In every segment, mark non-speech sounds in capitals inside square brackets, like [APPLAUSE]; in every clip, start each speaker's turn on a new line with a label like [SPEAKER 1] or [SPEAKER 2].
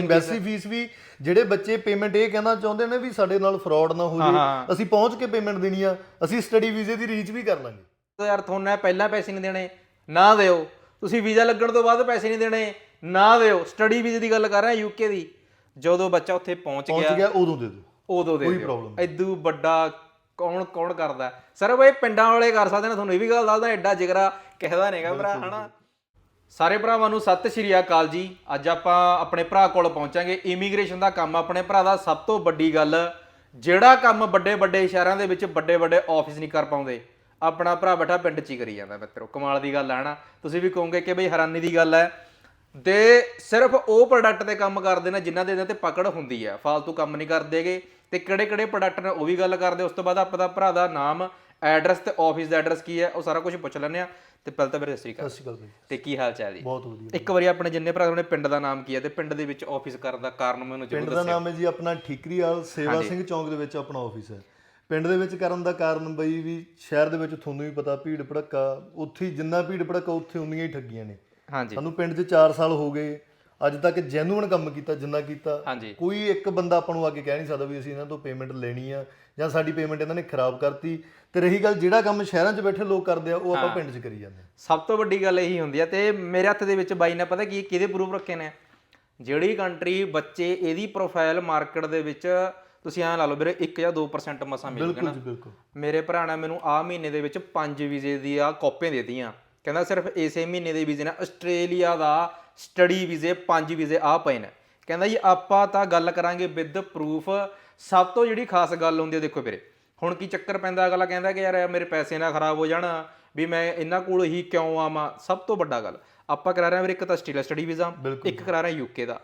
[SPEAKER 1] Embassy fees ਵੀ ਜਿਹੜੇ ਬੱਚੇ payment ਇਹ ਕਹਿਣਾ ਚਾਹੁੰਦੇ ਨੇ ਵੀ ਸਾਡੇ ਨਾਲ ਫਰਾਡ ਨਾ ਹੋ ਜੇ। ਅਸੀਂ ਪਹੁੰਚ ਕੇ ਪੇਮੈਂਟ ਦੇਣੀ ਆ ਅਸੀਂ ਸਟੱਡੀ ਵੀਜ਼ੇ ਦੀ ਰੀਚ ਵੀ ਕਰ ਲਾਂਗੇ।
[SPEAKER 2] ਤਾਂ ਯਾਰ ਤੁਹਾਨੂੰ ਇਹ ਪਹਿਲਾਂ ਪੈਸੇ ਨਹੀਂ ਦੇਣੇ ਨਾ ਦਿਓ। ਤੁਸੀਂ ਵੀਜ਼ਾ ਲੱਗਣ ਤੋਂ ਬਾਅਦ ਪੈਸੇ ਨਹੀਂ ਦੇਣੇ ਨਾ ਦਿਓ। ਸਟੱਡੀ ਵੀਜ਼ੇ ਦੀ ਗੱਲ ਕਰ ਰਿਹਾ ਯੂਕੇ ਦੀ। ਜਦੋਂ ਬੱਚਾ ਉੱਥੇ ਪਹੁੰਚ
[SPEAKER 1] ਪਹੁੰਚ
[SPEAKER 2] ਗਿਆ
[SPEAKER 1] ਗਿਆ ਉਦੋਂ ਦੇ ਦਿਓ।
[SPEAKER 2] ਉਦੋਂ ਦੇ
[SPEAKER 1] ਕੋਈ
[SPEAKER 2] ਦਿਓ। ਐਦੂ ਵੱਡਾ ਕੌਣ ਕੌਣ ਕਰਦਾ? ਸਰ ਬਈ ਪਿੰਡਾਂ ਵਾਲੇ ਕਰ ਸਕਦੇ ਨੇ ਤੁਹਾਨੂੰ ਇਹ ਵੀ ਗੱਲ ਦੱਸਦਾ ਐਡਾ ਜਿਗਰਾ ਕਿਹਦਾ ਨਹੀਂਗਾ ਭਰਾ ਹਨਾ? ਸਾਰੇ ਭਰਾਵਾਂ ਨੂੰ ਸਤਿ ਸ਼੍ਰੀ ਅਕਾਲ ਜੀ। ਅੱਜ ਆਪਾਂ ਆਪਣੇ ਭਰਾ ਕੋਲ ਪਹੁੰਚਾਂਗੇ। ਇਮੀਗ੍ਰੇਸ਼ਨ ਦਾ ਕੰਮ ਆਪਣੇ ਭਰਾ ਦਾ ਸਭ ਤੋਂ ਵੱਡੀ ਗੱਲ, ਜਿਹੜਾ ਕੰਮ ਵੱਡੇ ਵੱਡੇ ਸ਼ਹਿਰਾਂ ਦੇ ਵਿੱਚ ਵੱਡੇ ਵੱਡੇ ਆਫਿਸ ਨਹੀਂ ਕਰ ਪਾਉਂਦੇ, ਆਪਣਾ ਭਰਾ ਬੈਠਾ ਪਿੰਡ 'ਚ ਹੀ ਕਰੀ ਜਾਂਦਾ ਮਿੱਤਰੋ। ਕਮਾਲ ਦੀ ਗੱਲ ਹੈ ਨਾ ਤੁਸੀਂ ਵੀ ਕਹੋਗੇ ਕਿ ਬਈ ਹੈਰਾਨੀ ਦੀ ਗੱਲ ਹੈ ਤੇ ਸਿਰਫ ਉਹ ਪ੍ਰੋਡਕਟ ਤੇ ਕੰਮ ਕਰਦੇ ਨੇ ਜਿਨ੍ਹਾਂ ਦੇ ਇਹਨਾਂ ਤੇ ਪਕੜ ਹੁੰਦੀ ਹੈ ਫालतू ਕੰਮ ਨਹੀਂ ਕਰਦੇਗੇ ਤੇ ਕਿਹੜੇ ਕਿਹੜੇ ਪ੍ਰੋਡਕਟ ਨੇ, ਉਹ ਵੀ ਗੱਲ ਕਰਦੇ। ਉਸ ਤੋਂ ਬਾਅਦ ਆਪਾਂ ਦਾ ਭਰਾ ਦਾ ਨਾਮ ਐਡਰੈਸ ਤੇ ਆਫਿਸ ਦਾ ਐਡਰੈਸ ਕੀ ਹੈ ਉਹ ਸਾਰਾ ਕੁਝ ਪੁੱਛ ਲੈਂਦੇ ਆ। ਤੇ ਪਹਿਲਾਂ ਤਾਂ ਵੀਰੇ ਸਤਿ ਸ਼੍ਰੀ ਅਕਾਲ।
[SPEAKER 1] ਸਤਿ ਸ਼੍ਰੀ ਅਕਾਲ ਜੀ
[SPEAKER 2] ਤੇ ਕੀ ਹਾਲ ਚਾਲ ਜੀ?
[SPEAKER 1] ਬਹੁਤ ਵਧੀਆ
[SPEAKER 2] ਇੱਕ ਵਾਰੀ ਆਪਣੇ ਜਿੰਨੇ ਭਰਾ ਨੇ ਪਿੰਡ ਦਾ ਨਾਮ ਕੀ ਹੈ ਤੇ ਪਿੰਡ ਦੇ ਵਿੱਚ ਆਫਿਸ ਕਰਨ ਦਾ ਕਾਰਨ ਮੈਨੂੰ
[SPEAKER 1] ਪਿੰਡ
[SPEAKER 2] ਜ਼ਰੂਰ
[SPEAKER 1] ਦਾ ਨਾਮ ਹੈ ਜੀ ਆਪਣਾ ਠੀਕਰੀਵਾਲ ਸੇਵਾ ਸਿੰਘ ਚੌਂਕ ਦੇ ਵਿੱਚ ਆਪਣਾ ਆਫਿਸ ਹੈ। ਪਿੰਡ ਦੇ ਵਿੱਚ ਕਰਨ ਦਾ ਕਾਰਨ ਬਈ ਵੀ ਸ਼ਹਿਰ ਦੇ ਵਿੱਚ ਤੁਹਾਨੂੰ ਵੀ ਪਤਾ ਭੀੜ ਭੜੱਕਾ ਉੱਥੇ ਜਿੰਨਾ ਭੀੜ ਭੜੱਕਾ ਉੱਥੇ ਉਨੀਆਂ ਹੀ ਠੱਗੀਆਂ ਨੇ।
[SPEAKER 2] ਹਾਂਜੀ।
[SPEAKER 1] ਸਾਨੂੰ ਪਿੰਡ 'ਚ 4 ਸਾਲ ਹੋ ਗਏ। ਅੱਜ ਤੱਕ ਜੈਨੂਇਨ ਕੰਮ ਕੀਤਾ ਜਿੰਨਾ ਕੀਤਾ।
[SPEAKER 2] ਹਾਂਜੀ।
[SPEAKER 1] ਕੋਈ ਇੱਕ ਬੰਦਾ ਆਪਾਂ ਨੂੰ ਆ ਕੇ ਕਹਿ ਨਹੀਂ ਸਕਦਾ ਵੀ ਅਸੀਂ ਇਹਨਾਂ ਤੋਂ ਪੇਮੈਂਟ ਲੈਣੀ ਆ ਜਾਂ ਸਾਡੀ ਪੇਮੈਂਟ ਇਹਨਾਂ ਨੇ ਖਰਾਬ ਕਰਤੀ। ਤੇ ਰਹੀ ਗੱਲ ਜਿਹੜਾ ਕੰਮ ਸ਼ਹਿਰਾਂ 'ਚ ਬੈਠੇ ਲੋਕ ਕਰਦੇ ਆ ਉਹ ਆਪਾਂ ਪਿੰਡ 'ਚ ਕਰੀ ਜਾਂਦੇ ਆ।
[SPEAKER 2] ਸਭ ਤੋਂ ਵੱਡੀ ਗੱਲ ਇਹੀ ਹੁੰਦੀ ਹੈ ਤੇ ਮੇਰੇ ਹੱਥ ਦੇ ਵਿੱਚ ਬਾਈ ਨੇ ਪਤਾ ਕੀ ਕਿਹਦੇ ਪ੍ਰੂਫ ਰੱਖੇ ਨੇ? ਜਿਹੜੀ ਕੰਟਰੀ ਬੱਚੇ ਇਹਦੀ ਪ੍ਰੋਫਾਈਲ ਮਾਰਕੀਟ ਦੇ ਵਿੱਚ ਤੁਸੀਂ ਐਂ ਲਾ ਲਓ ਵੀਰੇ 1 ਜਾਂ 2% ਮਸਾਂ ਮਿਲ
[SPEAKER 1] ਬਿਲਕੁਲ ਜੀ ਬਿਲਕੁਲ।
[SPEAKER 2] ਮੇਰੇ ਭਰਾ ਨੇ ਮੈਨੂੰ ਆਹ ਮਹੀਨੇ ਦੇ ਵਿੱਚ 5 ਵੀਜ਼ੇ ਦੀ ਆ ਕਾਪੀਆਂ ਦੇ ਦਿੱਤੀਆਂ। ਕਹਿੰਦਾ ਸਿਰਫ ਇਸੇ ਮਹੀਨੇ ਦੇ ਵੀਜ਼ੇ ਨੇ। ਆਸਟ੍ਰੇਲੀਆ ਦਾ ਸਟੱਡੀ ਵੀਜ਼ੇ 5 ਵੀਜ਼ੇ ਆ ਪਏ ਨੇ। ਕਹਿੰਦਾ ਜੀ ਆਪਾਂ ਤਾਂ ਗੱਲ ਕਰਾਂਗੇ ਵਿਦ ਪ੍ਰੂਫ ਸਭ ਤੋਂ ਜਿਹੜੀ ਖਾਸ ਗੱਲ ਹੁੰਦੀ ਹੈ ਦੇਖੋ ਵੀਰੇ ਹੁਣ ਕੀ ਚੱਕਰ ਪੈਂਦਾ ਅਗਲਾ ਕਹਿੰਦਾ ਕਿ ਯਾਰ ਮੇਰੇ ਪੈਸੇ ਨਾ ਖਰਾਬ ਹੋ ਜਾਣ ਵੀ ਮੈਂ ਇਹਨਾਂ ਕੋਲ ਹੀ ਕਿਉਂ ਆਵਾਂ? ਸਭ ਤੋਂ ਵੱਡਾ ਗੱਲ ਆਪਾਂ ਕਰਾ ਰਹੇ ਹਾਂ ਵੀਰੇ ਇੱਕ ਤਾਂ ਆਸਟ੍ਰੇਲੀਆ ਸਟੱਡੀ ਵੀਜ਼ਾ ਇੱਕ ਕਰਾ ਰਹੇ ਯੂਕੇ ਦਾ।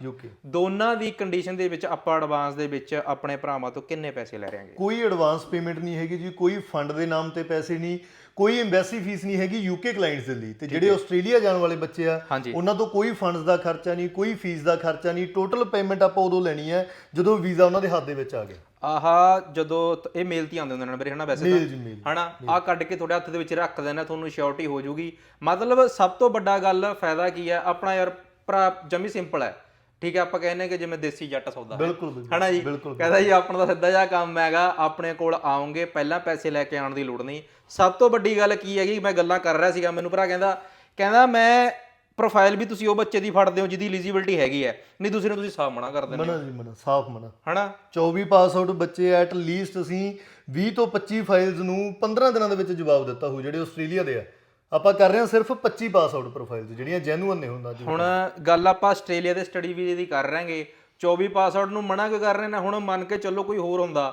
[SPEAKER 2] ਦੋਨਾਂ ਦੀ ਕੰਡੀਸ਼ਨ ਦੇ ਵਿੱਚ ਆਪਾਂ ਐਡਵਾਂਸ ਦੇ ਵਿੱਚ ਆਪਣੇ ਭਰਾਵਾਂ ਤੋਂ ਕਿੰਨੇ ਪੈਸੇ ਲੈ ਰਹੇ ਹਾਂਗੇ?
[SPEAKER 1] ਕੋਈ ਐਡਵਾਂਸ ਪੇਮੈਂਟ ਨਹੀਂ ਹੈਗੀ ਜੀ ਕੋਈ ਫੰਡ ਦੇ ਨਾਮ ਤੇ ਪੈਸੇ ਨਹੀਂ। ਕੋਈ ਐਮਬੈਸੀ ਫੀਸ ਨਹੀਂ ਹੈਗੀ ਯੂਕੇ ਕਲਾਇੰਟਸ ਦੇ ਲਈ। ਤੇ ਜਿਹੜੇ ਆਸਟ੍ਰੇਲੀਆ ਜਾਣ ਵਾਲੇ ਬੱਚੇ ਆ
[SPEAKER 2] ਹਾਂਜੀ।
[SPEAKER 1] ਉਹਨਾਂ ਤੋਂ ਕੋਈ ਫੰਡਸ ਦਾ ਖਰਚਾ ਨਹੀਂ ਕੋਈ ਫੀਸ ਦਾ ਖਰਚਾ ਨਹੀਂ। ਟੋਟਲ ਪੇਮੈਂਟ ਆਪਾਂ ਉਦੋਂ ਲੈਣੀ ਹੈ ਜਦੋਂ ਵੀਜ਼ਾ ਉਹਨਾਂ ਦੇ ਹੱਥ ਦੇ ਵਿੱਚ ਆ ਗਿਆ।
[SPEAKER 2] ਆਹਾ ਜਦੋਂ ਤ- ਇਹ ਮੇਲ ਤੇ ਆਉਂਦੇ ਹੁੰਦੇ ਨੇ ਵੀਰੇ ਹਨਾ ਵੈਸੇ
[SPEAKER 1] ਮੇਲ ਜੀ ਮੇਲ
[SPEAKER 2] ਹਨਾ? ਆ ਕੱਢ ਕੇ ਤੁਹਾਡੇ ਹੱਥ ਦੇ ਵਿੱਚ ਰੱਖ ਦੇਣਾ ਤੁਹਾਨੂੰ ਸ਼ੋਰਟੀ ਹੋ ਜੂਗੀ। ਮਤਲਬ ਸਭ ਤੋਂ ਵੱਡਾ ਗੱਲ ਫਾਇਦਾ ਕੀ ਹੈ? ਆਪਣਾ ਯਾਰ ਭਰਾ ਜਮੀ ਸਿੰਪਲ ਹੈ। ਠੀਕ ਹੈ ਆਪਾਂ ਕਹਿੰਦੇ ਕਿ ਜਿਵੇਂ ਦੇਸੀ ਜੱਟ ਸੌਦਾ ਹੈ।
[SPEAKER 1] ਬਿਲਕੁਲ ਬਿਲਕੁਲ
[SPEAKER 2] ਹਨਾ ਜੀ। ਕਹਿੰਦਾ ਜੀ ਆਪਣਾ ਤਾਂ ਸਿੱਧਾ ਜਿਹਾ ਕੰਮ ਹੈਗਾ ਆਪਣੇ ਕੋਲ ਆਉਂਗੇ ਪਹਿਲਾਂ ਪੈਸੇ ਲੈ ਕੇ ਆਉਣ ਦੀ ਲੋੜ ਨਹੀਂ। ਸਭ ਤੋਂ ਵੱਡੀ ਗੱਲ ਕੀ ਹੈਗੀ ਮੈਂ ਗੱਲਾਂ ਕਰ ਰਿਹਾ ਸੀਗਾ ਮੈਨੂੰ ਭਰਾ ਕਹਿੰਦਾ ਕਹਿੰਦਾ ਮੈਂ ਪ੍ਰੋਫਾਈਲ ਵੀ ਤੁਸੀਂ ਉਹ ਬੱਚੇ ਦੀ ਫੜਦੇ ਹੋ ਜਿਹਦੀ ਐਲੀਜੀਬਿਲਟੀ ਹੈਗੀ ਹੈ। ਨਹੀਂ ਦੂਸਰੇ ਨੂੰ ਤੁਸੀਂ ਸਾਫ਼ ਮਨਾ ਕਰ ਦਿੰਦੇ ਹੋ।
[SPEAKER 1] ਮਨਾ ਜੀ ਮਨਾ ਸਾਫ਼ ਮਨਾ।
[SPEAKER 2] ਹਨਾ?
[SPEAKER 1] 24 ਪਾਸ ਆਊਟ ਬੱਚੇ ਐਟ ਲੀਸਟ ਅਸੀਂ 20 ਤੋਂ 25 ਫਾਈਲਸ ਨੂੰ 15 ਦਿਨਾਂ ਦੇ ਵਿੱਚ ਜਵਾਬ ਦਿੱਤਾ ਹੋ ਜਿਹੜੇ ਆਸਟ੍ਰੇਲੀਆ ਦੇ ਆ। ਆਪਾਂ ਕਰ ਰਹੇ ਹਾਂ ਸਿਰਫ 25 ਪਾਸ ਆਊਟ ਪ੍ਰੋਫਾਈਲਸ ਜਿਹੜੀਆਂ ਜੈਨੂਇਨ ਨੇ ਹੁੰਦਾ ਜੀ
[SPEAKER 2] ਹੁਣ ਗੱਲ ਆਪਾਂ ਆਸਟ੍ਰੇਲੀਆ ਦੇ ਸਟੱਡੀ ਵੀਜ਼ੇ ਦੀ ਕਰ ਰਾਂਗੇ 24 ਪਾਸ ਆਊਟ ਨੂੰ ਮਨਾ ਕਿਉਂ ਕਰ ਰਹੇ ਨੇ? ਹੁਣ ਮੰਨ ਕੇ ਚੱਲੋ ਕੋਈ ਹੋਰ ਹੁੰਦਾ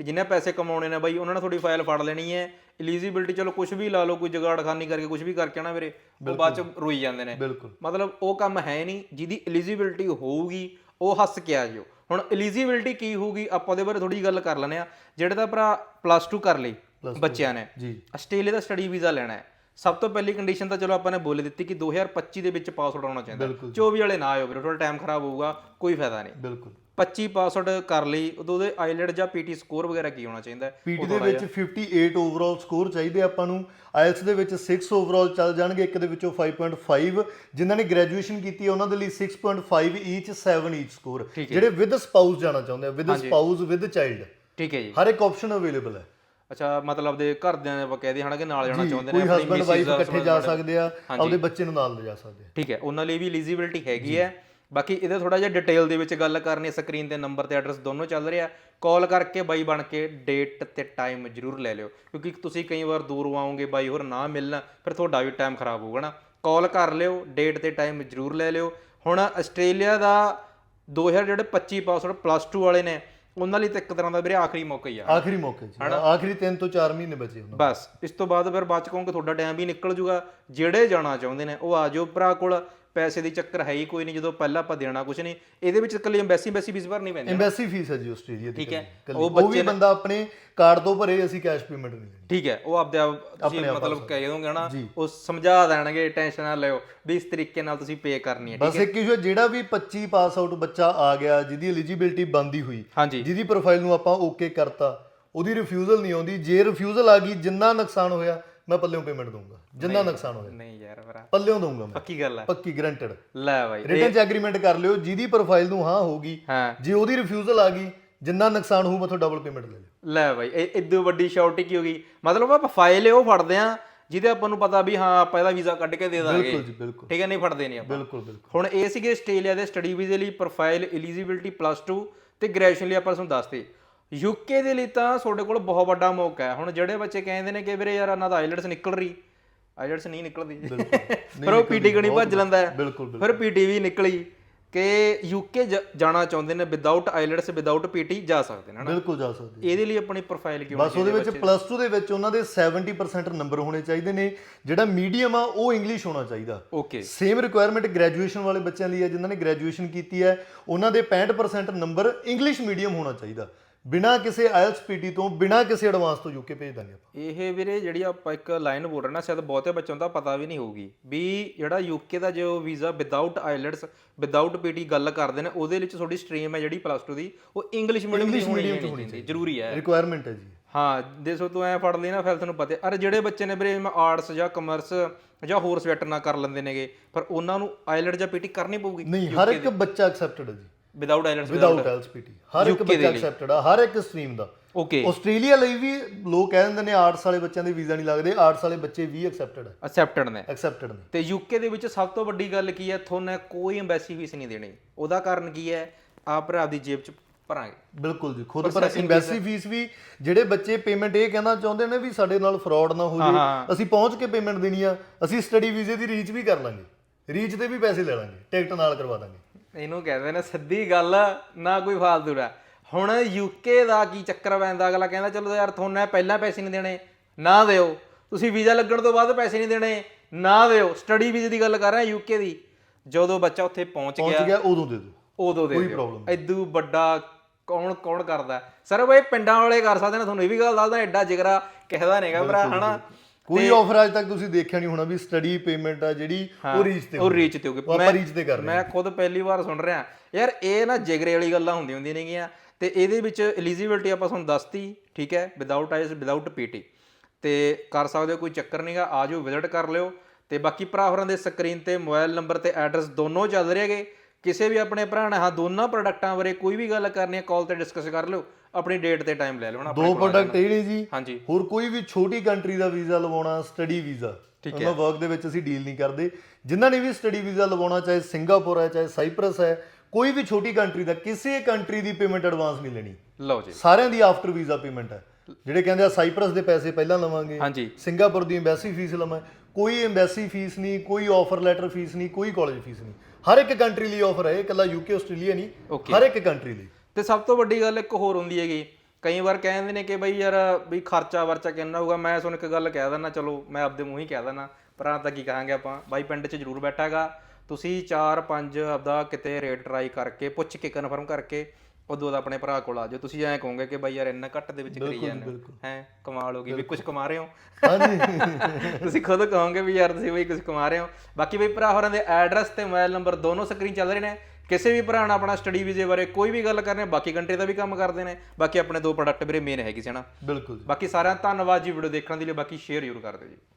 [SPEAKER 2] ਕਿ ਜਿੰਨੇ ਪੈਸੇ ਕਮਾਉਣੇ ਨੇ ਬਾਈ ਉਹਨਾਂ ਨੇ ਤੁਹਾਡੀ ਫਾਈਲ ਫੜ ਲੈਣੀ ਹੈ। ਐਲੀਜੀਬਿਲਟੀ ਚਲੋ ਕੁਝ ਵੀ ਲਾ ਲਓ ਕੋਈ ਜਗਾੜਖਾਨੀ ਕਰਕੇ ਕੁਝ ਵੀ ਕਰਕੇ ਨਾ ਵੀਰੇ ਉਹ ਬਾਅਦ ਚ ਰੋਈ ਜਾਂਦੇ ਨੇ।
[SPEAKER 1] ਬਿਲਕੁਲ।
[SPEAKER 2] ਮਤਲਬ ਉਹ ਕੰਮ ਹੈ ਨਹੀਂ ਜਿਹਦੀ ਐਲੀਜੀਬਿਲਟੀ ਹੋਊਗੀ ਉਹ ਹੱਸ ਕੇ ਆ ਜਿਓ। ਹੁਣ ਐਲੀਜੀਬਿਲਟੀ ਕੀ ਹੋਊਗੀ ਆਪਾਂ ਉਹਦੇ ਬਾਰੇ ਥੋੜੀ ਗੱਲ ਕਰ ਲੈਂਦੇ ਆ ਜਿਹੜੇ ਤਾਂ ਭਰਾ ਪਲੱਸ 2 ਕਰ ਲਈ ਬੱਚਿਆਂ ਨੇ
[SPEAKER 1] ਜੀ।
[SPEAKER 2] ਆਸਟ੍ਰੇਲੀਆ ਦਾ ਸਟੱਡੀ ਵੀਜ਼ਾ ਲੈਣਾ ਹੈ। ਸਭ ਤੋਂ ਪਹਿਲੀ ਕੰਡੀਸ਼ਨ ਤਾਂ ਚਲੋ ਆਪਾਂ ਨੇ ਬੋਲ ਦਿੱਤੀ ਕਿ 2025 ਦੇ ਵਿੱਚ ਪਾਸ ਆਊਟ ਹੋਣਾ ਚਾਹੀਦਾ।
[SPEAKER 1] ਬਿਲਕੁਲ
[SPEAKER 2] 24 ਵਾਲੇ ਨਾ ਆਇਓ ਵੀਰੇ ਥੋੜਾ ਟਾਈਮ ਖਰਾਬ ਹੋਊਗਾ ਕੋਈ ਫਾਇਦਾ ਨਹੀਂ।
[SPEAKER 1] ਬਿਲਕੁਲ।
[SPEAKER 2] 25 ਪਾਸ ਆਊਟ ਕਰ ਲਈ ਉਦੋਂ ਉਹਦੇ ਆਈਲੈਟ ਜਾਂ ਪੀਟੀ ਸਕੋਰ ਵਗੈਰਾ ਕੀ ਹੋਣਾ ਚਾਹੀਦਾ?
[SPEAKER 1] ਪੀਟੀ ਦੇ ਵਿੱਚ 58 ਓਵਰਆਲ ਸਕੋਰ ਚਾਹੀਦੇ ਆਪਾਂ ਨੂੰ। ਆਇਲਸ ਦੇ ਵਿੱਚ 6 ਓਵਰਆਲ ਚੱਲ ਜਾਣਗੇ ਇੱਕ ਦੇ ਵਿੱਚੋਂ 5.5 ਜਿਨ੍ਹਾਂ ਨੇ ਗ੍ਰੈਜੂਏਸ਼ਨ ਕੀਤੀ ਹੈ ਉਹਨਾਂ ਦੇ ਲਈ 6.5 ਈਚ 7 ਈਚ ਸਕੋਰ ਜਿਹੜੇ ਵਿਦ ਸਪਾਊਸ ਜਾਣਾ ਚਾਹੁੰਦੇ ਆ ਵਿਦ ਸਪਾਊਸ ਵਿਦ ਚਾਈਲਡ
[SPEAKER 2] ਠੀਕ ਹੈ ਜੀ।
[SPEAKER 1] ਹਰ ਇੱਕ ਆਪਸ਼ਨ ਅਵੇਲੇਬਲ ਹੈ।
[SPEAKER 2] ਅੱਛਾ ਮਤਲਬ ਦੇ ਘਰਦਿਆਂ ਦੇ ਆਪਾਂ ਕਹਿ ਦਈਏ ਹਨਾ ਕਿ ਨਾਲ ਜਾਣਾ ਚਾਹੁੰਦੇ
[SPEAKER 1] ਕੋਈ
[SPEAKER 2] ਨੇ ਆਪਣੀ
[SPEAKER 1] ਹਸਬੰਡ ਵਾਈਫ ਇਕੱਠੇ ਜਾ ਸਕਦੇ ਆ ਆਪਦੇ ਬੱਚੇ ਨੂੰ ਨਾਲ ਲਿਜਾ ਸਕਦੇ ਆ।
[SPEAKER 2] ਠੀਕ ਹੈ ਉਹਨਾਂ ਲਈ ਵੀ ਐਲੀਜੀਬਿਲਟੀ ਹੈਗੀ ਹੈ। ਬਾਕੀ ਇਹਦੇ ਥੋੜਾ ਜਿਹਾ ਡਿਟੇਲ ਦੇ ਵਿੱਚ ਗੱਲ ਕਰਨੀ ਸਕਰੀਨ ਤੇ ਨੰਬਰ ਤੇ ਐਡਰੈਸ ਦੋਨੋਂ ਚੱਲ ਰਿਹਾ। ਕਾਲ ਕਰਕੇ ਬਾਈ ਬਣ ਕੇ ਡੇਟ ਤੇ ਟਾਈਮ ਜ਼ਰੂਰ ਲੈ ਲਿਓ ਕਿਉਂਕਿ ਤੁਸੀਂ ਕਈ ਵਾਰ ਦੂਰੋਂ ਆਓਗੇ ਬਾਈ ਹੋਰ ਨਾ ਮਿਲਣਾ ਫਿਰ ਤੁਹਾਡਾ ਵੀ ਟਾਈਮ ਖਰਾਬ ਹੋਊਗਾ ਨਾ। ਕਾਲ ਕਰ ਲਿਓ ਡੇਟ ਤੇ ਟਾਈਮ ਜ਼ਰੂਰ ਲੈ ਲਿਓ। ਹੁਣ ਆਸਟ੍ਰੇਲੀਆ ਦਾ 2000 ਜਿਹੜੇ 25 ਪਾਸਵਰਡ ਪਲੱਸ 2 ਵਾਲੇ ਨੇ ਉਹਨਾਂ ਲਈ ਤਾਂ ਇੱਕ ਤਰ੍ਹਾਂ ਦਾ ਵੀਰੇ ਆਖਰੀ ਮੌਕਾ ਹੀ ਆ।
[SPEAKER 1] ਆਖਰੀ ਮੌਕੇ 'ਚ ਆਖਰੀ 3 ਤੋਂ 4 ਮਹੀਨੇ ਬਚੇ ਉਹਨਾਂ
[SPEAKER 2] ਬਸ ਇਸ ਤੋਂ ਬਾਅਦ ਫਿਰ ਬਾਅਦ ਚ ਕਹੋਗੇ ਤੁਹਾਡਾ ਟਾਈਮ ਵੀ ਨਿਕਲ ਜੂਗਾ। ਜਿਹੜੇ ਜਾਣਾ ਚਾਹੁੰਦੇ ਨੇ ਉਹ ਆ ਜਾਓ। ਭਰਾ ਕੋਲ ਪੈਸੇ ਦੀ ਚੱਕਰ ਹੈ ਹੀ ਕੋਈ ਨਹੀਂ ਜਦੋਂ ਪਹਿਲਾਂ ਆਪਾਂ ਦੇਣਾ ਕੁਝ ਨਹੀਂ ਇਹਦੇ ਵਿੱਚ ਇਕੱਲੀ ਐਮਬੈਸੀ ਐਮਬੈਸੀ ਫੀਸ ਭਰਨੀ ਪੈਂਦੀ ਹੈ
[SPEAKER 1] ਐਮਬੈਸੀ ਫੀਸ ਹੈ ਜੀ ਆਸਟ੍ਰੇਲੀਆ ਦੀ
[SPEAKER 2] ਠੀਕ ਹੈ।
[SPEAKER 1] ਉਹ ਵੀ ਬੰਦਾ ਆਪਣੇ ਕਾਰਡ ਤੋਂ ਭਰੇ ਅਸੀਂ ਕੈਸ਼ ਪੇਮੈਂਟ ਨਹੀਂ ਦੇਣੀ
[SPEAKER 2] ਠੀਕ ਹੈ ਉਹ ਆਪਦੇ ਆਪ ਤੁਸੀਂ ਮਤਲਬ ਕਹਿ ਦੋਗੇ ਨਾ ਉਹ ਸਮਝਾ ਦੇਣਗੇ ਟੈਨਸ਼ਨ ਨਾ ਲਿਓ ਵੀ ਇਸ ਤਰੀਕੇ ਨਾਲ ਤੁਸੀਂ ਪੇ ਕਰਨੀ ਹੈ
[SPEAKER 1] ਬਸ ਇੱਕ ਇਸ਼ੂ ਜਿਹੜਾ ਵੀ 25 ਪਾਸ ਆਊਟ ਬੱਚਾ ਆ ਗਿਆ ਜਿਹਦੀ ਐਲੀਜੀਬਿਲਟੀ ਬੰਦੀ ਹੋਈ ਜਿਹਦੀ ਪ੍ਰੋਫਾਈਲ ਨੂੰ ਆਪਾਂ ਓਕੇ ਕਰਤਾ ਉਹਦੀ ਰਿਫਿਊਜ਼ਲ ਨਹੀਂ ਆਉਂਦੀ। ਜੇ ਰਿਫਿਊਜ਼ਲ ਆ ਗਈ ਜਿੰਨਾ ਨੁਕਸਾਨ ਹੋਇਆ ਮੈਂ ਪੱਲਿਓਂ ਪੇਮੈਂਟ ਦਊਂਗਾ। ਜਿੰਨਾ ਨੁਕਸਾਨ ਹੋਇਆ।
[SPEAKER 2] ਨਹੀਂ ਯਾਰ ਭਰਾ।
[SPEAKER 1] ਪੱਲਿਓਂ ਦਊਂਗਾ ਮੈਂ।
[SPEAKER 2] ਪੱਕੀ ਗੱਲ ਹੈ
[SPEAKER 1] ਪੱਕੀ ਗਰੰਟਡ
[SPEAKER 2] ਲੈ ਬਾਈ
[SPEAKER 1] ਰਿਟਨ ਚ ਐਗਰੀਮੈਂਟ ਕਰ ਲਿਓ ਜਿਹਦੀ ਪ੍ਰੋਫਾਈਲ ਨੂੰ ਹਾਂ ਹੋਗੀ
[SPEAKER 2] ਹਾਂ।
[SPEAKER 1] ਜੇ ਉਹਦੀ ਰਿਫਿਊਜ਼ਲ ਆ ਗਈ ਜਿੰਨਾ ਨੁਕਸਾਨ ਹੋਊ ਮੈਥੋਂ ਡਬਲ ਪੇਮੈਂਟ ਲੈ ਲਿਓ।
[SPEAKER 2] ਲੈ ਬਾਈ ਇਹ ਇਦੋਂ ਵੱਡੀ ਸ਼ਾਰਟੀ ਕੀ ਹੋ ਗਈ? ਮਤਲਬ ਆਪਾਂ ਫਾਈਲ ਉਹ ਫੜਦੇ ਆ ਜਿਹਦੇ ਆਪਾਂ ਨੂੰ ਪਤਾ ਵੀ ਹਾਂ ਆਪਾਂ ਇਹਦਾ ਵੀਜ਼ਾ ਕੱਢ ਕੇ ਦੇ ਦਾਂਗੇ।
[SPEAKER 1] ਬਿਲਕੁਲ ਜੀ ਬਿਲਕੁਲ।
[SPEAKER 2] ਠੀਕ ਹੈ ਨਹੀਂ ਫੜਦੇ ਨਹੀਂ ਆਪਾਂ।
[SPEAKER 1] ਬਿਲਕੁਲ ਬਿਲਕੁਲ।
[SPEAKER 2] ਹੁਣ ਇਹ ਸੀਗੇ ਆਸਟ੍ਰੇਲੀਆ ਦੇ ਸਟੱਡੀ ਵੀਜ਼ੇ ਲਈ ਪ੍ਰੋਫਾਈਲ ਐਲੀਜੀਬਿਲਟੀ ਪਲੱਸ 2 ਤੇ ਗ੍ਰੈਜੂਏਸ਼ਨ ਲਈ ਆਪਾਂ ਤੁਹਾਨੂੰ ਦੱਸਦੇ ਯੂਕੇ ਦੇ ਲਈ ਤਾਂ ਤੁਹਾਡੇ ਕੋਲ ਬਹੁਤ ਵੱਡਾ ਮੌਕਾ ਹੈ। ਹੁਣ ਜਿਹੜੇ ਬੱਚੇ ਕਹਿੰਦੇ ਨੇ ਕਿ ਵੀਰੇ ਯਾਰ ਇਹਨਾਂ ਦਾ ਆਈਲਟਸ ਨਿਕਲ ਰਹੀ। ਆਈਲਟਸ [LAUGHS] ਨਹੀਂ ਨਿਕਲਦੀ। ਫਿਰ ਉਹ ਪੀਟੀ ਕਣੀ ਭੱਜ ਲੈਂਦਾ ਹੈ। ਫਿਰ ਪੀਟੀ ਵੀ ਨਿਕਲੀ ਕਿ ਯੂਕੇ ਜਾਣਾ ਚਾਹੁੰਦੇ ਨੇ ਵਿਦਆਊਟ ਆਈਲਟਸ ਵਿਦਆਊਟ ਪੀਟੀ ਜਾ ਸਕਦੇ ਨੇ ਹਨਾ?
[SPEAKER 1] ਬਿਲਕੁਲ ਜਾ ਸਕਦੀ
[SPEAKER 2] ਇਹਦੇ ਲਈ ਆਪਣੀ ਪ੍ਰੋਫਾਈਲ ਕਿਉਂ
[SPEAKER 1] ਬਸ ਉਹਦੇ ਵਿੱਚ ਪਲੱਸ 2 ਦੇ ਵਿੱਚ ਉਹਨਾਂ ਦੇ 70% ਨੰਬਰ ਹੋਣੇ ਚਾਹੀਦੇ ਨੇ। ਜਿਹੜਾ ਮੀਡੀਅਮ ਆ ਉਹ ਇੰਗਲਿਸ਼ ਹੋਣਾ ਚਾਹੀਦਾ।
[SPEAKER 2] ਓਕੇ
[SPEAKER 1] ਸੇਮ ਰਿਕੁਆਇਰਮੈਂਟ ਗ੍ਰੈਜੂਏਸ਼ਨ ਵਾਲੇ ਬੱਚਿਆਂ ਲਈ ਹੈ ਜਿਨ੍ਹਾਂ ਨੇ ਗ੍ਰੈਜੂਏਸ਼ਨ ਕੀਤੀ ਹੈ ਉਹਨਾਂ ਦੇ 65% ਨੰਬਰ ਇੰਗਲਿਸ਼ ਮੀਡੀਅਮ ਹੋਣਾ ਚਾਹੀਦਾ। ਬਿਨਾ ਕਿਸੇ ਆਇਲਸ ਪੀਟੀ ਤੋਂ ਬਿਨਾ ਕਿਸੇ ਐਡਵਾਂਸ ਤੋਂ ਯੂਕੇ ਭੇਜ ਦਾਂਗੇ ਆਪਾਂ।
[SPEAKER 2] ਇਹ ਵੀਰੇ ਜਿਹੜੀ ਆਪਾਂ ਇੱਕ ਲਾਈਨ ਬੋਲ ਰਹੇ ਨਾ ਸ਼ਾਇਦ ਬਹੁਤੇ ਬੱਚਿਆਂ ਦਾ ਪਤਾ ਵੀ ਨਹੀਂ ਹੋਊਗੀ ਵੀ ਜਿਹੜਾ ਯੂਕੇ ਦਾ ਜੋ visa without IELTS without PTE ਗੱਲ ਕਰਦੇ ਨੇ ਉਹਦੇ ਵਿੱਚ ਤੁਹਾਡੀ ਸਟਰੀਮ ਹੈ ਜਿਹੜੀ ਪਲੱਸ 2 ਦੀ ਉਹ ਇੰਗਲਿਸ਼ ਮੀਡੀਅਮ ਦੀ ਹੋਣੀ ਚਾਹੀਦੀ। ਜ਼ਰੂਰੀ ਹੈ।
[SPEAKER 1] ਰਿਕੁਆਇਰਮੈਂਟ ਹੈ ਜੀ।
[SPEAKER 2] ਹਾਂ ਦੇਸੋ ਤੂੰ ਐ ਫੜ ਲਈ ਨਾ ਫਿਰ ਤੁਹਾਨੂੰ ਪਤਾ ਅਰੇ ਜਿਹੜੇ ਬੱਚੇ ਨੇ ਵੀਰੇ ਆਰਟਸ ਜਾਂ ਕਮਰਸ ਜਾਂ ਹੋਰ ਸਬਜੈਕਟ ਨਾ ਕਰ ਲੈਂਦੇ ਨੇਗੇ ਪਰ ਉਹਨਾਂ ਨੂੰ ਆਈਲਟ ਜਾਂ ਪੀਟੀ ਕਰਨੀ ਪਊਗੀ
[SPEAKER 1] ਨਹੀਂ ਹਰ ਇੱਕ ਬੱਚਾ ਐਕਸੈਪਟਡ ਹੈ ਜੀ।
[SPEAKER 2] Without IELTS
[SPEAKER 1] without IELTS PTE ਹਰ ਇੱਕ ਬੱਚਾ ਐਕਸੈਪਟਡ ਆ ਹਰ ਇੱਕ ਸਟਰੀਮ ਦਾ।
[SPEAKER 2] ਓਕੇ
[SPEAKER 1] ਆਸਟ੍ਰੇਲੀਆ ਲਈ ਵੀ ਲੋਕ ਕਹਿ ਦਿੰਦੇ ਨੇ ਆਰਟਸ ਵਾਲੇ ਬੱਚਿਆਂ ਦੇ ਵੀਜ਼ਾ ਨਹੀਂ ਲੱਗਦੇ ਆਰਟਸ ਵਾਲੇ ਬੱਚੇ ਵੀ ਐਕਸੈਪਟਡ ਹੈ
[SPEAKER 2] ਅਸੈਪਟਡ ਨੇ।
[SPEAKER 1] ਐਕਸੈਪਟਡ ਨੇ।
[SPEAKER 2] ਤੇ ਯੂਕੇ ਦੇ ਵਿੱਚ ਸਭ ਤੋਂ ਵੱਡੀ ਗੱਲ ਕੀ ਹੈ ਤੁਹਾਨੂੰ ਕੋਈ ਐਮਬੈਸੀ ਫੀਸ ਨਹੀਂ ਦੇਣੀ। ਉਹਦਾ ਕਾਰਨ ਕੀ ਹੈ ਆਪ ਭਰਾ ਦੀ ਜੇਬ ਚ ਭਰਾਂਗੇ।
[SPEAKER 1] ਬਿਲਕੁਲ ਜੀ ਖੁਦ ਪਰ ਇੰਬੈਸੀ ਫੀਸ ਵੀ ਜਿਹੜੇ ਬੱਚੇ ਪੇਮੈਂਟ ਇਹ ਕਹਿਣਾ ਚਾਹੁੰਦੇ ਨੇ ਵੀ ਸਾਡੇ ਨਾਲ ਫਰਾਡ ਨਾ ਹੋ ਜੇ ਅਸੀਂ ਪਹੁੰਚ ਕੇ ਪੇਮੈਂਟ ਦੇਣੀ ਆ ਅਸੀਂ ਸਟੱਡੀ ਵੀਜ਼ੇ ਦੀ ਰੀਚ ਵੀ ਕਰ ਲਾਂਗੇ। ਰੀਚ ਤੇ ਵੀ ਪੈਸੇ ਲੈ ਲਾਂਗੇ ਟਿਕਟ ਨਾਲ ਕਰਵਾ ਦਾਂਗੇ।
[SPEAKER 2] ਇਹਨੂੰ ਕਹਿੰਦੇ ਨੇ ਸਿੱਧੀ ਗੱਲ ਨਾ ਕੋਈ ਫਾਲਤੂ ਦਾ। ਹੁਣ ਯੂਕੇ ਦਾ ਕੀ ਚੱਕਰ ਪੈਂਦਾ? ਅਗਲਾ ਕਹਿੰਦਾ ਚਲੋ ਯਾਰ ਤੁਹਾਨੂੰ ਇਹ ਪਹਿਲਾਂ ਪੈਸੇ ਨਹੀਂ ਦੇਣੇ ਨਾ ਦਿਓ। ਤੁਸੀਂ ਵੀਜ਼ਾ ਲੱਗਣ ਤੋਂ ਬਾਅਦ ਪੈਸੇ ਨਹੀਂ ਦੇਣੇ ਨਾ ਦਿਓ। ਸਟੱਡੀ ਵੀਜ਼ੇ ਦੀ ਗੱਲ ਕਰ ਰਹੇ ਯੂਕੇ ਦੀ। ਜਦੋਂ ਬੱਚਾ ਉੱਥੇ ਪਹੁੰਚ ਗਿਆ
[SPEAKER 1] ਪਹੁੰਚ ਗਿਆ ਉਦੋਂ ਦੇ ਦਿਓ।
[SPEAKER 2] ਉਦੋਂ ਦੇ
[SPEAKER 1] ਕੋਈ
[SPEAKER 2] ਦਿਓ। ਐਦੂ ਵੱਡਾ ਕੌਣ ਕੌਣ ਕਰਦਾ? ਸਰ ਬਈ ਪਿੰਡਾਂ ਵਾਲੇ ਕਰ ਸਕਦੇ ਨੇ ਤੁਹਾਨੂੰ ਇਹ ਵੀ ਗੱਲ ਦੱਸਦਾ ਐਡਾ ਜਿਗਰਾ ਕਿਹਦਾ ਨਹੀਂਗਾ ਭਰਾ ਹਨਾ?
[SPEAKER 1] ਕੋਈ ਆਫਰ ਅੱਜ ਤੱਕ ਤੁਸੀਂ ਦੇਖਿਆ ਨਹੀਂ ਹੋਣਾ ਵੀ ਸਟੱਡੀ ਪੇਮੈਂਟ ਆ ਜਿਹੜੀ ਉਹ ਰੀਚ ਤੇ
[SPEAKER 2] ਉਹ ਰੀਚ ਤੇ ਹੋ ਗਈ
[SPEAKER 1] ਉਹ ਆਪਾਂ ਰੀਚ ਤੇ ਕਰ ਰਹੇ
[SPEAKER 2] ਮੈਂ ਖੁਦ ਪਹਿਲੀ ਵਾਰ ਸੁਣ ਰਿਹਾ। ਯਾਰ ਇਹ ਨਾ ਜਿਗਰੇ ਵਾਲੀ ਗੱਲਾਂ ਹੁੰਦੀਆਂ ਹੁੰਦੀਆਂ ਨੇਗੀਆਂ। ਤੇ ਇਹਦੇ ਵਿੱਚ ਐਲੀਜੀਬਿਲਟੀ ਆਪਾਂ ਤੁਹਾਨੂੰ ਦੱਸਤੀ ਠੀਕ ਹੈ? ਵਿਦਆਊਟ ਆਈਸ ਵਿਦਆਊਟ ਪੀਟੀ ਤੇ ਕਰ ਸਕਦੇ ਹੋ ਕੋਈ ਚੱਕਰ ਨਹੀਂਗਾ। ਆਜੋ ਵਿਜ਼ਿਟ ਕਰ ਲਿਓ। ਤੇ ਬਾਕੀ ਭਰਾ ਹੋਰਾਂ ਦੇ ਸਕਰੀਨ ਤੇ ਮੋਬਾਈਲ ਨੰਬਰ ਤੇ ਐਡਰੈਸ ਦੋਨੋਂ ਚੱਲ ਰਹੇ ਹੈਗੇ। ਕਿਸੇ ਵੀ ਆਪਣੇ ਭਰਾ ਨੇ ਹਾਂ ਦੋਨਾਂ ਪ੍ਰੋਡਕਟਾਂ ਬਾਰੇ ਕੋਈ ਵੀ ਗੱਲ ਕਰਨੀ ਹੈ ਕਾਲ ਤੇ ਡਿਸਕਸ ਕਰ ਲਿਓ ਆਪਣੀ ਡੇਟ ਤੇ ਟਾਈਮ ਲੈ ਨਾ
[SPEAKER 1] ਦੋ ਪ੍ਰੋਡਕਟ ਇਹ ਨੇ ਜੀ
[SPEAKER 2] ਹਾਂਜੀ।
[SPEAKER 1] ਹੋਰ ਕੋਈ ਵੀ ਛੋਟੀ ਕੰਟਰੀ ਦਾ ਵੀਜ਼ਾ ਲਵਾਉਣਾ ਸਟੱਡੀ ਵੀਜ਼ਾ ਉਹਨਾਂ ਵਰਕ ਦੇ ਵਿੱਚ ਅਸੀਂ ਡੀਲ ਨਹੀਂ ਕਰਦੇ। ਜਿਨ੍ਹਾਂ ਨੇ ਵੀ ਸਟੱਡੀ ਵੀਜ਼ਾ ਲਵਾਉਣਾ ਚਾਹੇ ਸਿੰਗਾਪੁਰ ਹੈ ਚਾਹੇ ਸਾਈਪ੍ਰਸ ਹੈ ਕੋਈ ਵੀ ਛੋਟੀ ਕੰਟਰੀ ਦਾ ਕਿਸੇ ਕੰਟਰੀ ਦੀ ਪੇਮੈਂਟ ਐਡਵਾਂਸ ਨਹੀਂ ਲੈਣੀ।
[SPEAKER 2] ਲਓ ਜੀ।
[SPEAKER 1] ਸਾਰਿਆਂ ਦੀ ਆਫਟਰ ਵੀਜ਼ਾ ਪੇਮੈਂਟ ਹੈ। ਜਿਹੜੇ ਕਹਿੰਦੇ ਆ ਸਾਈਪ੍ਰਸ ਦੇ ਪੈਸੇ ਪਹਿਲਾਂ ਲਵਾਂਗੇ
[SPEAKER 2] ਹਾਂਜੀ।
[SPEAKER 1] ਸਿੰਗਾਪੁਰ ਦੀ ਐਮਬੈਸੀ ਫੀਸ ਲਵਾਂ ਕੋਈ ਐਮਬੈਸੀ ਫੀਸ ਨਹੀਂ ਕੋਈ ਆਫਰ ਲੈਟਰ ਫੀਸ ਨਹੀਂ ਕੋਈ ਕਾਲਜ ਫੀਸ ਨਹੀਂ। ਹਰ ਇੱਕ ਕੰਟਰੀ ਲਈ ਆਫਰ ਹੈ ਇਹ ਇਕੱਲਾ ਯੂਕੇ ਆਸਟ੍ਰੇਲੀਆ ਨਹੀਂ ਹਰ ਇੱਕ ਕੰਟਰੀ ਲਈ।
[SPEAKER 2] ਤੇ ਸਭ ਤੋਂ ਵੱਡੀ ਗੱਲ ਇੱਕ ਹੋਰ ਹੁੰਦੀ ਹੈਗੀ ਕਈ ਵਾਰ ਕਹਿੰਦੇ ਨੇ ਕਿ ਬਈ ਯਾਰ ਵੀ ਖਰਚਾ ਵਰਚਾ ਕਿੰਨਾ ਹੋਊਗਾ ਮੈਂ ਤੁਹਾਨੂੰ ਇੱਕ ਗੱਲ ਕਹਿ ਦਿੰਦਾ ਚਲੋ ਮੈਂ ਆਪਦੇ ਮੂੰਹ ਹੀ ਕਹਿ ਦਿੰਦਾ ਭਰਾ ਤਾਂ ਕੀ ਕਹਾਂਗੇ ਆਪਾਂ ਬਾਈ ਪਿੰਡ 'ਚ ਜ਼ਰੂਰ ਬੈਠਾਗਾ ਤੁਸੀਂ 4-5 ਆਪਦਾ ਕਿਤੇ ਰੇਟ ਟਰਾਈ ਕਰਕੇ ਪੁੱਛ ਕੇ ਕਨਫਰਮ ਕਰਕੇ ਉਦੋਂ ਦਾ ਆਪਣੇ ਭਰਾ ਕੋਲ ਆ ਜਾਓ। ਤੁਸੀਂ ਐਂ ਕਹੋਗੇ ਕਿ ਬਾਈ ਯਾਰ ਇੰਨਾ ਘੱਟ ਦੇ ਵਿੱਚ ਕਰੀ ਜਾਂਦੇ ਹੈ। ਕਮਾਲ ਹੋ ਗਈ ਵੀ ਕੁਝ ਕਮਾ ਰਹੇ ਹੋ।
[SPEAKER 1] ਹਾਂਜੀ। [LAUGHS]
[SPEAKER 2] ਤੁਸੀਂ ਖੁਦ ਕਹੋਗੇ ਵੀ ਯਾਰ ਤੁਸੀਂ ਬਈ ਕੁਝ ਕਮਾ ਰਹੇ ਹੋ। ਬਾਕੀ ਬਈ ਭਰਾ ਹੋਰਾਂ ਦੇ ਐਡਰੈਸ ਤੇ ਮੋਬਾਈਲ ਨੰਬਰ ਦੋਨੋਂ ਸਕਰੀਨ ਚੱਲ ਰਹੇ ਨੇ। ਕਿਸੇ ਵੀ ਭਰਾ ਨਾਲ ਆਪਣਾ ਸਟੱਡੀ ਵੀਜ਼ੇ ਬਾਰੇ ਕੋਈ ਵੀ ਗੱਲ ਕਰਨੀ ਹੈ, ਬਾਕੀ ਕੰਟਰੀ ਦਾ ਵੀ ਕੰਮ ਕਰਦੇ ਨੇ। ਬਾਕੀ ਆਪਣੇ ਦੋ ਪ੍ਰੋਡਕਟ ਵੀਰੇ ਮੇਨ ਹੈਗੇ ਸੀ ਹਨਾ?
[SPEAKER 1] ਬਿਲਕੁਲ
[SPEAKER 2] ਬਾਕੀ ਸਾਰਿਆਂ ਦਾ ਧੰਨਵਾਦ ਜੀ ਵੀਡੀਓ ਦੇਖਣ ਦੇ ਲਈ ਬਾਕੀ ਸ਼ੇਅਰ ਜ਼ਰੂਰ ਕਰ ਦਿਓ ਜੀ।